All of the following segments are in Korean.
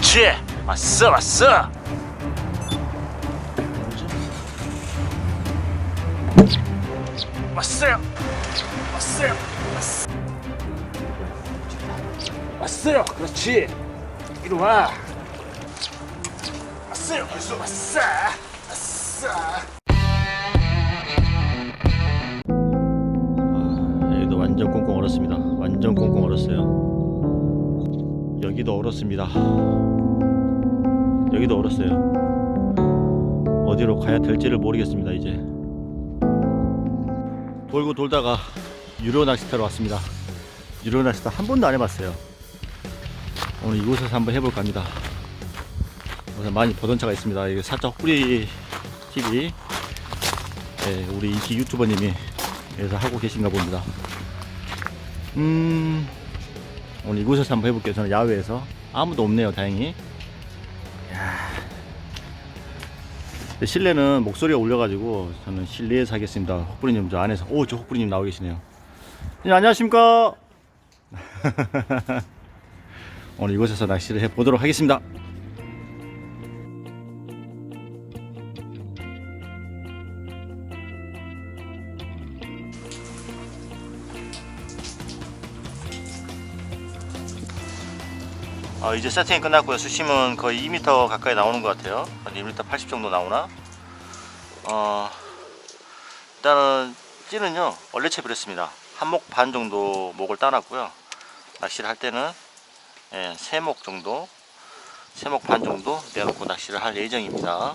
그렇지 왔어 왔어. 왔어요. 왔어요. 왔어 왔어요. 그렇지. 이리 와. 왔어요. 왔어 왔어. 왔어. 아, 여기도 완전 꽁꽁 얼었습니다. 완전 꽁꽁 얼었어요 여기도 얼었습니다. 여기도 얼었어요. 어디로 가야 될지를 모르겠습니다 이제. 돌고 돌다가 유료 낚시터로 왔습니다. 유료 낚시터 한 번도 안 해봤어요. 오늘 이곳에서 한번 해볼까 합니다. 우선 많이 보던 차가 있습니다. 이게 살짝 뿌리 TV 네, 우리 이기 유튜버님이 여기서 하고 계신가 봅니다. 음 오늘 이곳에서 한번 해볼게요. 저는 야외에서. 아무도 없네요 다행히. 야. 실내는 목소리가 울려가지고 저는 실내에서 하겠습니다. 혹부리님 저 안에서. 오저 혹부리님 나오 계시네요. 네, 안녕하십니까? 오늘 이곳에서 낚시를 해보도록 하겠습니다 아, 이제 세팅이 끝났고요. 수심은 거의 2m 가까이 나오는 것 같아요. 한 2m 80 정도 나오나? 어, 일단은 찌는요, 얼레채비를 했습니다. 한목 반 정도 목을 따놨고요. 낚시를 할 때는 예, 세목 정도, 세목 반 정도 내놓고 낚시를 할 예정입니다.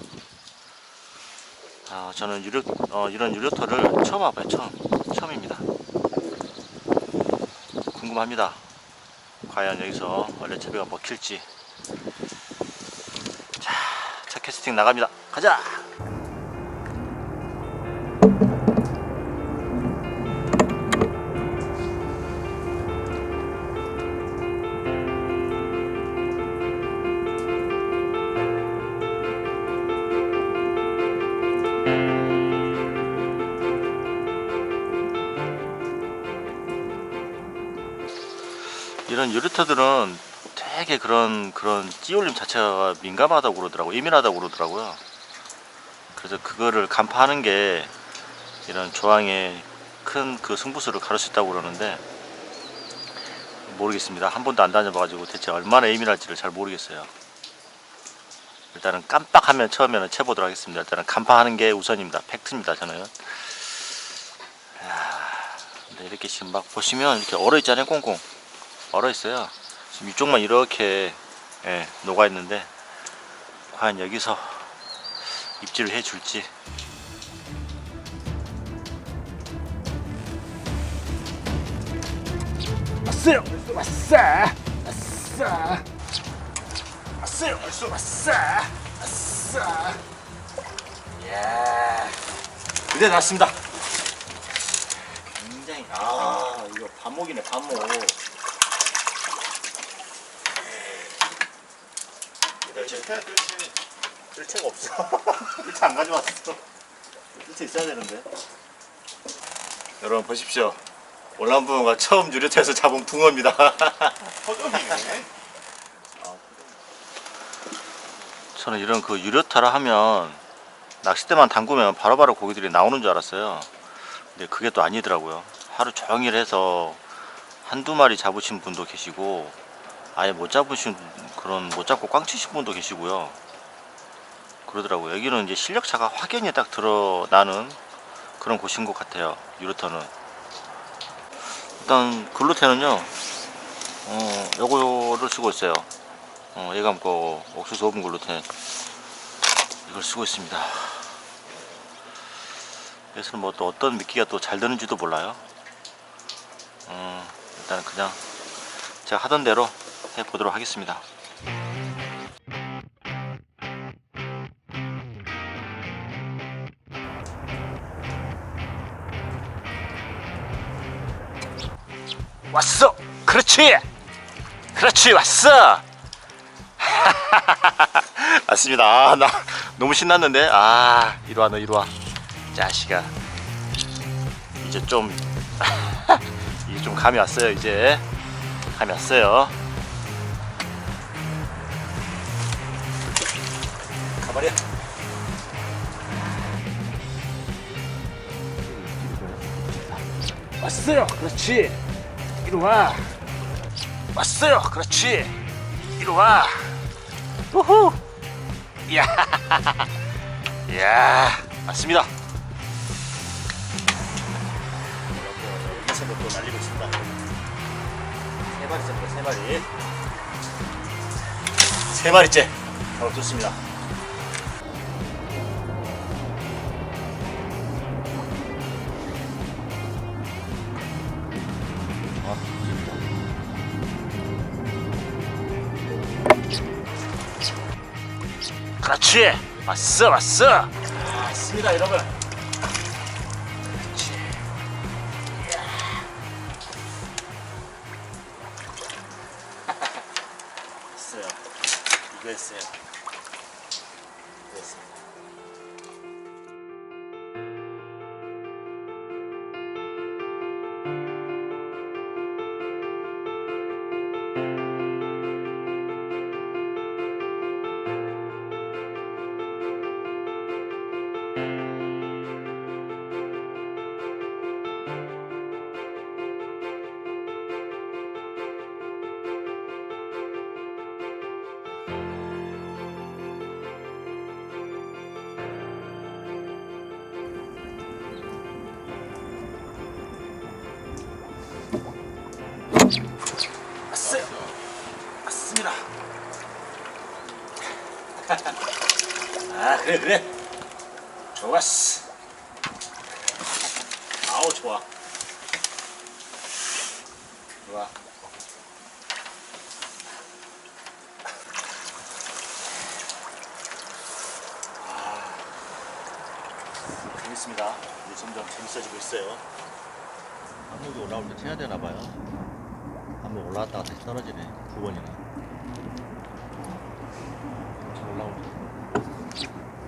아, 저는 유료, 어, 이런 유료터를 처음 와봐요. 처음. 처음입니다. 궁금합니다. 과연 여기서 원래채비가 먹힐지. 자, 첫 캐스팅 나갑니다. 가자 이런 유리터들은 되게 그런 그런 찌올림 자체가 민감하다고 그러더라고 예민하다고 그러더라고요. 그래서 그거를 간파하는 게 이런 조항의 큰 그 승부수를 가를 수 있다고 그러는데 모르겠습니다. 한 번도 안 다녀봐 가지고 대체 얼마나 예민할지를 잘 모르겠어요. 일단은 깜빡하면 처음에는 채보도록 하겠습니다. 일단은 간파하는 게 우선입니다. 팩트입니다. 저는. 이렇게 지금 막 보시면 이렇게 얼어 있잖아요. 꽁꽁. 얼어 있어요. 지금 이쪽만 이렇게 예, 녹아 있는데 과연 여기서 입질을 해 줄지. 왔어요. 왔어. 왔어. 왔어요. 왔어. 왔어. 왔어. 예. 이제 났습니다. 굉장히 아 이거 반목이네 반목. 글체가 없어. 글체 안 가져왔어. 글체 있어야 되는데. 여러분 보십시오. 월남붕어가 처음 유료태에서 잡은 붕어입니다. 허전이네. 저는 이런 그 유료타라 하면 낚싯대만 담그면 바로바로 고기들이 나오는 줄 알았어요. 근데 그게 또 아니더라고요. 하루 종일 해서 한두 마리 잡으신 분도 계시고 아예 못 잡으신 그런 못 잡고 꽝 치신 분도 계시고요. 그러더라고요. 여기는 이제 실력차가 확연히 딱 드러나는 그런 곳인 것 같아요. 유로터는. 일단 글루텐은요. 어, 요거를 쓰고 있어요. 어, 예감 거 옥수수 오븐 글루텐 이걸 쓰고 있습니다. 그래서 뭐 또 어떤 미끼가 또 잘 되는지도 몰라요. 음, 일단 그냥 제가 하던 대로 해 보도록 하겠습니다. 왔어. 그렇지. 그렇지 왔어. 맞습니다. 아, 나 너무 신났는데. 아, 이리 와, 너 이리 와. 자식아. 이제 좀, 이제 좀 감이 왔어요, 이제. 감이 왔어요. 가버려. 왔어요. 그렇지. 이리 와. 왔어요. 그렇지. 이리 와. 우후. 이야, 이야, 맞습니다. 여기서부터 날리고 있습니다. 세 마리째입니다, 세 마리. 세 마리째. 바로 좋습니다. 그렇지. 왔어. 왔어. 맞습니다, 여러분. 했어요. 이거 했어요. 그래, 그래. 좋았어. 아우, 좋아. 좋아. 아, 재밌습니다. 이제 점점 재밌어지고 있어요. 한목이 올라올 때 쳐야 되나 봐요. 한목 올라왔다가 다시 떨어지네. 두 번이나. 올라올 때.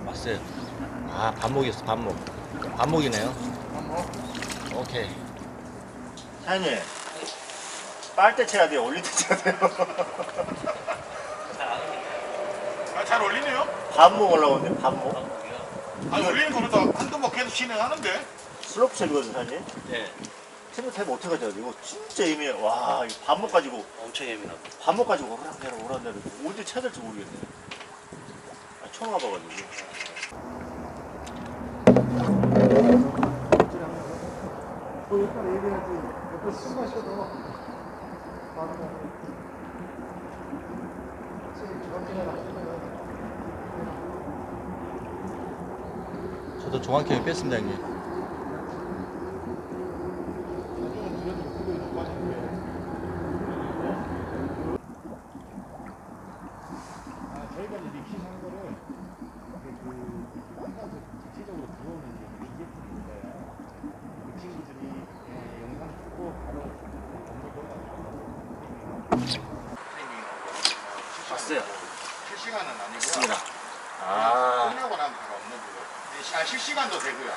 왔어요. 아, 반목이었어, 반목. 반목이네요. 반목? 오케이. 사장님, 빨대 쳐야 돼요? 올릴 때 쳐야 돼요? 아, 잘 올리네요. 반목 올라오는데, 반목? 아, 올리는 거부터 한두 번 계속 진행하는데. 슬로프 잽이거든, 사장님? 네. 트랩 탭 어떻게 하죠? 이거 진짜 예민해. 와, 이거 반목 가지고, 엄청 예민하고. 반목 가지고 오락내라, 오락내라. 어디 쳐야 될지 모르겠네. 아, 처음 와봐가지고. 저도 정확히 뺐습니다, 형님. 저희가 이제 믹싱한 거를 이렇게 그 항상 전체적으로 들어오는 이제 기계품이 있어요. 그 친구들이 예, 영상 찍고 바로 왔어요. 실시간은 아니고요. 맞습니다. 아, 끝나고 나면 바로 업로드고. 네, 시- 아, 실시간도 되고요.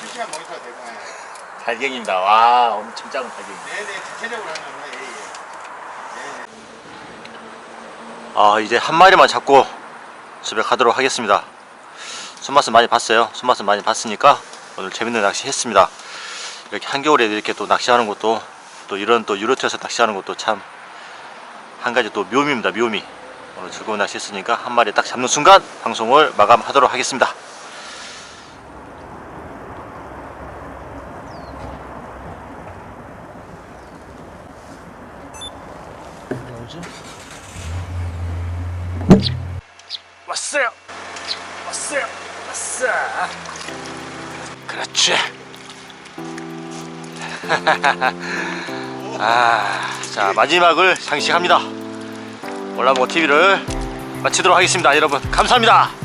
실시간 모니터 되고. 예. 달갱입니다. 와, 엄청 작은 달갱이. 네네, 전체적으로 하면 예, 예. 네, 네. 아 이제 한 마리만 잡고 집에 가도록 하겠습니다 손맛은 많이 봤어요 손맛은 많이 봤으니까 오늘 재밌는 낚시 했습니다 이렇게 한겨울에 이렇게 또 낚시하는 것도 또 이런 또 유로트에서 낚시하는 것도 참 한 가지 또 묘미입니다 묘미 오늘 즐거운 낚시 했으니까 한 마리 딱 잡는 순간 방송을 마감하도록 하겠습니다 왔어요. 왔어요. 왔어. 그렇지. 아, 자 마지막을 장식합니다 올라보 TV를 마치도록 하겠습니다 여러분. 감사합니다